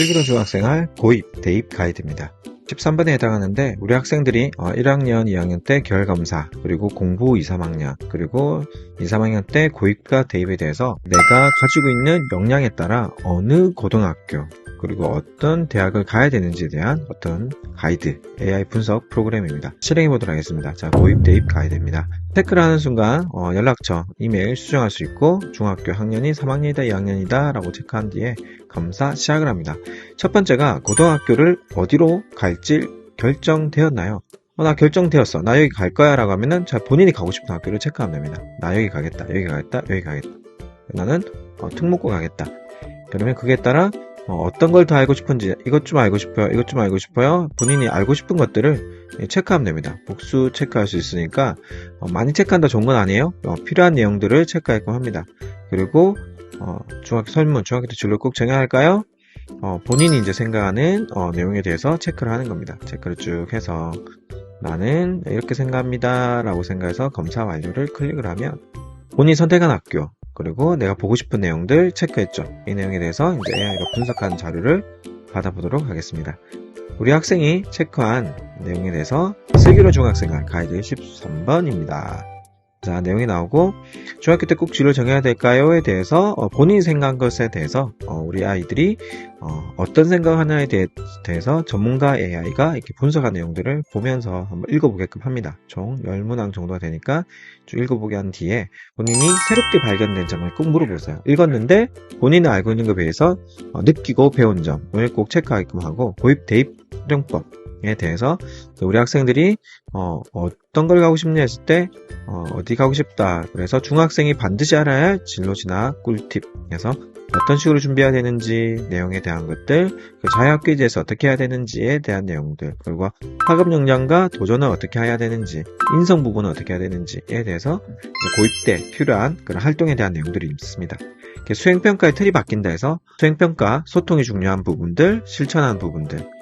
슬기로운 중학생활 고입, 대입 가이드입니다. 13번에 해당하는데 우리 학생들이 1학년, 2학년 때 결검사, 그리고 공부 2, 3학년, 그리고 2, 3학년 때 고입과 대입에 대해서 내가 가지고 있는 역량에 따라 어느 고등학교, 그리고 어떤 대학을 가야 되는지에 대한 어떤 가이드, AI 분석 프로그램입니다. 실행해 보도록 하겠습니다. 자, 고입, 대입 가이드입니다. 체크를 하는 순간 어, 연락처, 이메일 수정할 수 있고 중학교 학년이 3학년이다, 2학년이다 라고 체크한 뒤에 검사 시작을 합니다. 첫 번째가 고등학교를 어디로 갈지 결정되었나요? 어, 나 결정되었어. 나 여기 갈 거야 라고 하면은 자, 본인이 가고 싶은 학교를 체크하면 됩니다. 나 여기 가겠다, 여기 가겠다, 여기 가겠다. 나는 어, 특목고 가겠다. 그러면 그에 따라 어, 떤 걸 더 알고 싶은지 이것 좀 알고 싶어요 이것 좀 알고 싶어요. 본인이 알고 싶은 것들을 체크하면 됩니다. 복수 체크할 수 있으니까 어, 많이 체크한다 좋은 건 아니에요. 어, 필요한 내용들을 체크할고 합니다. 그리고 어, 중학교 설문 중학교 때 진로 꼭 정해야 할까요? 어, 본인이 이제 생각하는 어, 내용에 대해서 체크를 하는 겁니다. 체크를 쭉 해서 나는 이렇게 생각합니다 라고 생각해서 검사 완료를 클릭을 하면 본인이 선택한 학교 그리고 내가 보고 싶은 내용들 체크했죠. 이 내용에 대해서 이제 AI가 분석한 자료를 받아보도록 하겠습니다. 우리 학생이 체크한 내용에 대해서 슬기로 중학생활 가이드 13번입니다. 자, 내용이 나오고 중학교 때 꼭 진로 정해야 될까요?에 대해서 어, 본인이 생각한 것에 대해서 어, 우리 아이들이 어, 떤 생각하냐에 대 해, 서 전문가 AI가 이렇게 분석한 내용들을 보면서 한번 읽어보게끔 합니다. 총 10문항 정도가 되니까 쭉 읽어보게 한 뒤에 본인이 새롭게 발견된 점을 꼭 물어보세요. 읽었는데 본인이 알고 있는 것에 비해서 어, 느끼고 배운 점을 꼭 체크하게끔 하고 고입 대입 활용법 에 대해서 우리 학생들이 어, 떤걸 가고 싶냐 했을 때 어, 디 가고 싶다 그래서 중학생이 반드시 알아야 할 진로지나 꿀팁에서 어떤 식으로 준비해야 되는지 내용에 대한 것들 그 자유학교제에서 어떻게 해야 되는지에 대한 내용들 그리고 학업 역량과 도전을 어떻게 해야 되는지 인성 부분은 어떻게 해야 되는지에 대해서 고입 때 필요한 그런 활동에 대한 내용들이 있습니다. 수행평가의 틀이 바뀐다 해서 수행평가 소통이 중요한 부분들 실천하는 부분들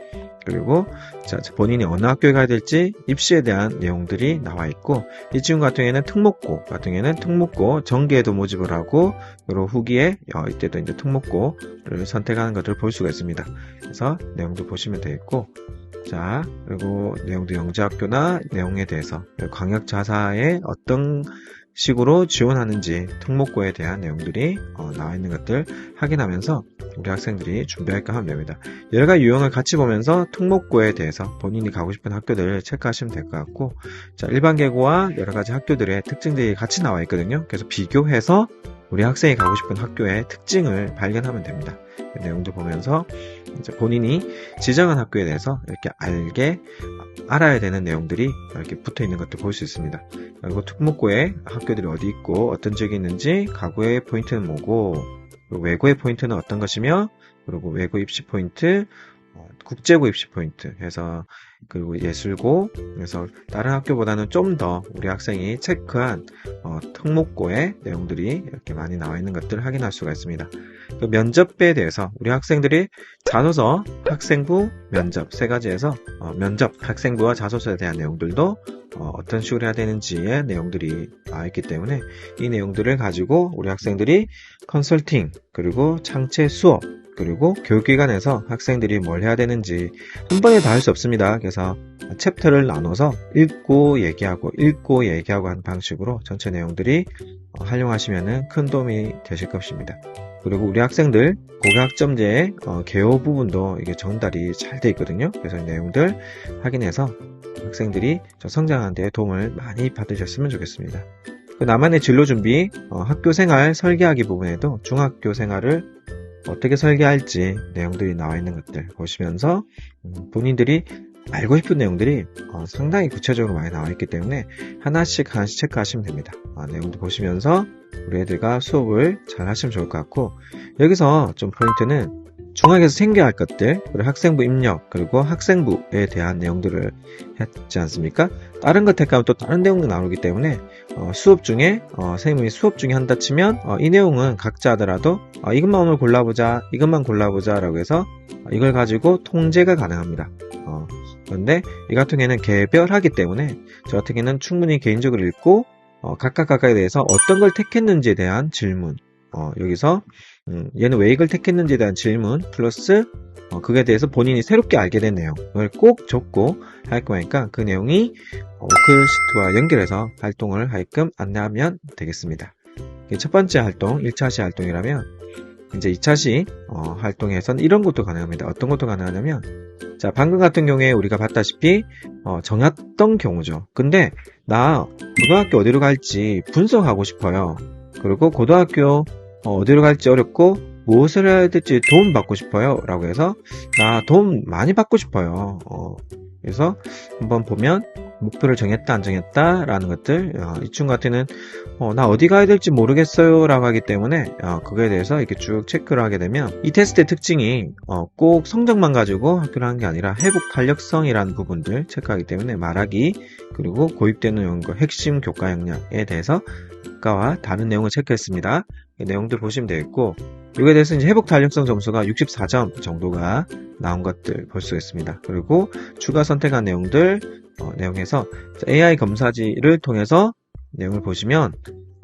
그리고 자, 본인이 어느 학교에 가야 될지 입시에 대한 내용들이 나와 있고 이 친구 같은 경우에는 특목고 같은 경우에는 특목고 정기에도 모집을 하고 그리고 후기에 어, 이때도 이제 특목고를 선택하는 것들을 볼 수가 있습니다. 그래서 내용도 보시면 되겠고 자 그리고 내용도 영재학교나 내용에 대해서 광역 자사의 어떤 식으로 지원하는지 특목고에 대한 내용들이 어, 나와 있는 것들 확인하면서 우리 학생들이 준비할까 하면 됩니다. 여러 가지 유형을 같이 보면서 특목고에 대해서 본인이 가고 싶은 학교들을 체크하시면 될 것 같고 자 일반 계고와 여러 가지 학교들의 특징들이 같이 나와 있거든요. 그래서 비교해서 우리 학생이 가고 싶은 학교의 특징을 발견하면 됩니다. 그 내용도 보면서 본인이 지정한 학교에 대해서 이렇게 알게 알아야 되는 내용들이 이렇게 붙어 있는 것도 볼 수 있습니다. 그리고 특목고에 학교들이 어디 있고 어떤 지역이 있는지 가구의 포인트는 뭐고 외고의 포인트는 어떤 것이며 그리고 외고 입시 포인트 어, 국제고 입시 포인트 해서 그리고 예술고 그래서 다른 학교보다는 좀 더 우리 학생이 체크한 어, 특목고의 내용들이 이렇게 많이 나와 있는 것들을 확인할 수가 있습니다. 그 면접에 대해서 우리 학생들이 자소서, 학생부, 면접 세 가지에서 어, 면접, 학생부와 자소서에 대한 내용들도 어, 떤 식으로 해야 되는지의 내용들이 나와 있기 때문에 이 내용들을 가지고 우리 학생들이 컨설팅 그리고 창체 수업 그리고 교육기관에서 학생들이 뭘 해야 되는지 한 번에 다 할 수 없습니다. 그래서 챕터를 나눠서 읽고 얘기하고 읽고 얘기하고 하는 방식으로 전체 내용들이 어, 활용하시면 큰 도움이 되실 것입니다. 그리고 우리 학생들 고교학점제의 어, 개요 부분도 이게 전달이 잘 돼 있거든요. 그래서 이 내용들 확인해서 학생들이 성장하는 데 도움을 많이 받으셨으면 좋겠습니다. 그 나만의 진로 준비, 어, 학교 생활 설계하기 부분에도 중학교 생활을 어떻게 설계할지 내용들이 나와 있는 것들 보시면서 음, 본인들이 알고 싶은 내용들이 어, 상당히 구체적으로 많이 나와 있기 때문에 하나씩 하나씩 체크하시면 됩니다. 어, 내용도 보시면서 우리 애들과 수업을 잘 하시면 좋을 것 같고 여기서 좀 포인트는 중학에서 생겨야 할 것들, 그리고 학생부 입력, 그리고 학생부에 대한 내용들을 했지 않습니까? 다른 것 택하면 또 다른 내용도 나오기 때문에 어, 수업 중에 어, 선생님이 수업 중에 한다 치면 어, 이 내용은 각자 하더라도 어, 이것만 오늘 골라보자, 이것만 골라보자 라고 해서 이걸 가지고 통제가 가능합니다. 어, 그런데 이 같은 경우에는 개별하기 때문에 저 같은 경우에는 충분히 개인적으로 읽고 어, 각각 각각에 대해서 어떤 걸 택했는지에 대한 질문 여기서 음, 얘는 왜 이걸 택했는지에 대한 질문 플러스 어, 그에 대해서 본인이 새롭게 알게 된 내용을 꼭 적고 하게끔 하니까 그 내용이 어, 오크시트와 연결해서 활동을 하게끔 안내하면 되겠습니다. 첫 번째 활동, 1차 시 활동이라면 이제 2차 시 어, 활동에서는 이런 것도 가능합니다. 어떤 것도 가능하냐면 자 방금 같은 경우에 우리가 봤다시피 어, 정했던 경우죠. 근데 나 고등학교 어디로 갈지 분석하고 싶어요. 그리고 고등학교 어, 어디로 갈지 어렵고 무엇을 해야 될지 도움 받고 싶어요. 라고 해서 나 도움 많이 받고 싶어요. 어, 그래서 한번 보면 목표를 정했다 안 정했다 라는 것들 어, 이 친구 같은 어, 나 어디 가야 될지 모르겠어요 라고 하기 때문에 어, 그거에 대해서 이렇게 쭉 체크를 하게 되면 이 테스트의 특징이 어, 꼭 성적만 가지고 학교를 하는 게 아니라 회복 탄력성이라는 부분들 체크하기 때문에 말하기 그리고 고입되는 연구 핵심 교과 역량에 대해서 교과와 다른 내용을 체크했습니다. 이 내용들 보시면 되겠고 이거에 대해서 이제 회복 탄력성 점수가 64점 정도가 나온 것들 볼 수 있습니다. 그리고 추가 선택한 내용들 어, 내용에서 AI 검사지를 통해서 내용을 보시면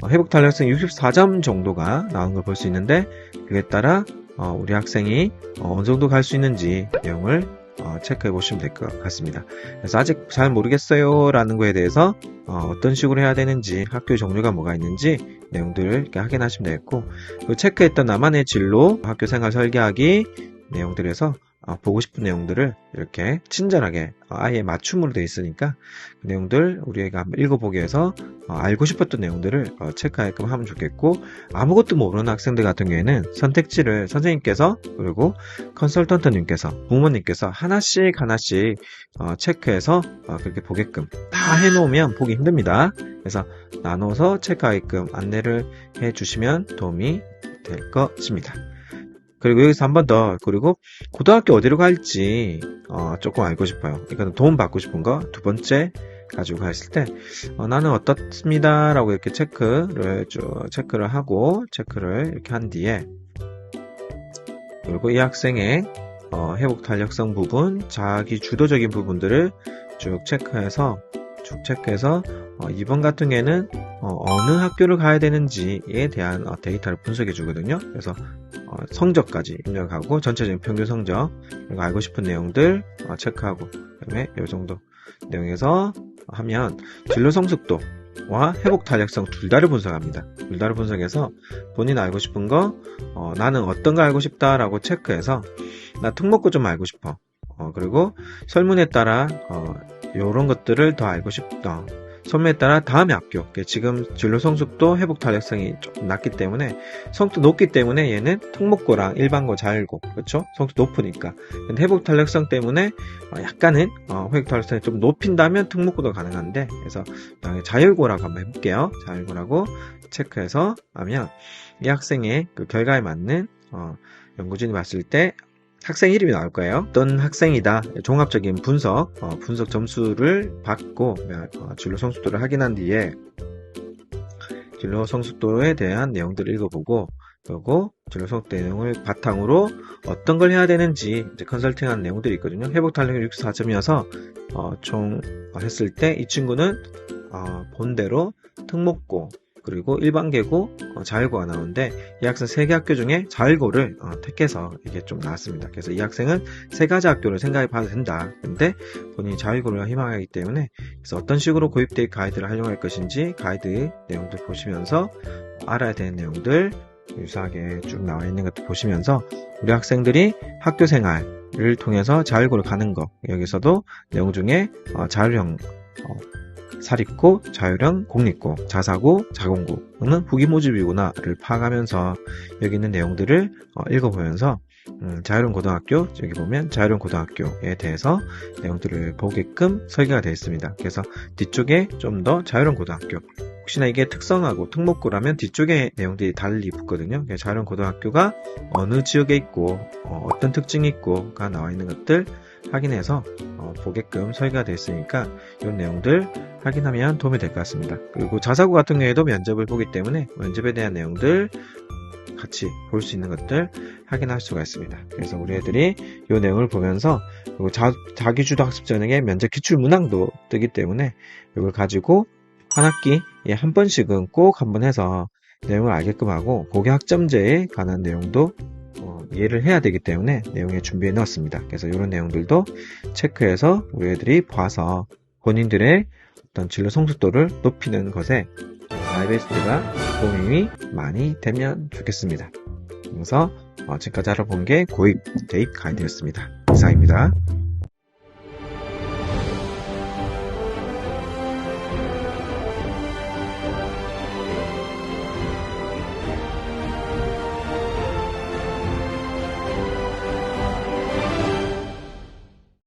어, 회복 탄력성 64점 정도가 나온 걸 볼 수 있는데 그에 따라 어, 우리 학생이 어, 느 정도 갈 수 있는지 내용을 어, 체크해 보시면 될 것 같습니다. 그래서 아직 잘 모르겠어요 라는 거에 대해서 어, 떤 식으로 해야 되는지 학교 종류가 뭐가 있는지 내용들을 이렇게 확인하시면 되겠고 그 체크했던 나만의 진로 학교 생활 설계하기 내용들에서 어, 보고 싶은 내용들을 이렇게 친절하게 어, 아예 맞춤으로 되어 있으니까 그 내용들 우리가 한번 읽어보기 위해서 어, 알고 싶었던 내용들을 어, 체크하게끔 하면 좋겠고 아무것도 모르는 학생들 같은 경우에는 선택지를 선생님께서 그리고 컨설턴트님께서 부모님께서 하나씩 하나씩 어, 체크해서 어, 그렇게 보게끔 다 해놓으면 보기 힘듭니다. 그래서 나눠서 체크하게끔 안내를 해주시면 도움이 될 것입니다. 그리고 여기서 한 번 더, 그리고 고등학교 어디로 갈지, 어, 조금 알고 싶어요. 이거는 도움 받고 싶은 거. 두 번째, 가지고 갔을 때, 어, 나는 어떻습니다. 라고 이렇게 체크를, 쭉 체크를 하고, 체크를 이렇게 한 뒤에, 그리고 이 학생의, 어, 회복 탄력성 부분, 자기 주도적인 부분들을 쭉 체크해서, 쭉 체크해서, 어, 이번 같은 경우에는 어, 느 학교를 가야 되는지에 대한 어, 데이터를 분석해 주거든요. 그래서 어, 성적까지 입력하고 전체적인 평균 성적 그리고 알고 싶은 내용들 어, 체크하고 그다음에 이 정도 내용에서 하면 진로 성숙도와 회복 탄력성 둘 다를 분석합니다. 둘 다를 분석해서 본인 알고 싶은 거 어, 나는 어떤 거 알고 싶다라고 체크해서 나 특목고 좀 알고 싶어. 어, 그리고 설문에 따라 이런 것들을 더 알고 싶다. 선매에 따라 다음의 학교 지금 진로 성숙도 회복 탄력성이 좀 낮기 때문에 성도 높기 때문에 얘는 특목고랑 일반고 잘고 그렇죠? 성도 높으니까. 근데 회복 탄력성 때문에 어, 약간은 어, 회복 탄력성이 좀 높인다면 특목고도 가능한데 그래서 자율고라고 한번 해볼게요. 자율고라고 체크해서 하면 이 학생의 그 결과에 맞는 어, 연구진이 봤을 때 학생 이름이 나올 거예요. 어떤 학생이다. 종합적인 분석, 어, 분석 점수를 받고 어, 진로 성숙도를 확인한 뒤에 진로 성숙도에 대한 내용들을 읽어보고 그리고 진로 성숙도 내용을 바탕으로 어떤 걸 해야 되는지 컨설팅한 내용들이 있거든요. 회복 탄력이 64점이어서 어, 총 했을 때 이 친구는 어, 본대로 특목고 그리고 일반 계고 어, 자율고가 나오는데 이 학생 세 개 학교 중에 자율고를 어, 택해서 이게 좀 나왔습니다. 그래서 이 학생은 세 가지 학교를 생각해 봐도 된다. 근데 본인이 자율고를 희망하기 때문에 그래서 어떤 식으로 고입될 가이드를 활용할 것인지 가이드 내용들 보시면서 알아야 되는 내용들 유사하게 쭉 나와 있는 것도 보시면서 우리 학생들이 학교 생활을 통해서 자율고를 가는 거 여기서도 내용 중에 어, 자율형 어, 사립고, 자율형, 공립고, 자사고, 자공고는 후기 모집이구나를 파악하면서 여기 있는 내용들을 어, 읽어보면서 음, 자율형 고등학교 여기 보면 자율형 고등학교에 대해서 내용들을 보게끔 설계가 되어 있습니다. 그래서 뒤쪽에 좀 더 자율형 고등학교 혹시나 이게 특성하고 특목고라면 뒤쪽에 내용들이 달리 붙거든요. 자율형 고등학교가 어느 지역에 있고 어, 떤 특징이 있고가 나와 있는 것들 확인해서 어, 보게끔 설계가 되어 있으니까 이런 내용들 확인하면 도움이 될 것 같습니다. 그리고 자사고 같은 경우에도 면접을 보기 때문에 면접에 대한 내용들 같이 볼 수 있는 것들 확인할 수가 있습니다. 그래서 우리 애들이 이 내용을 보면서 그리고 자, 자기주도 학습 전형의 면접 기출 문항도 뜨기 때문에 이걸 가지고 한 학기에 한 번씩은 꼭 한번 해서 내용을 알게끔 하고 고교 학점제에 관한 내용도 어, 이해를 해야 되기 때문에 내용에 준비해 놓았습니다. 그래서 이런 내용들도 체크해서 우리 애들이 봐서 본인들의 진로 성숙도를 높이는 것에 아이베스트가 도움이 많이 되면 좋겠습니다. 그래서 어, 지금까지 알아본 게 고입, 대입 가이드였습니다. 이상입니다.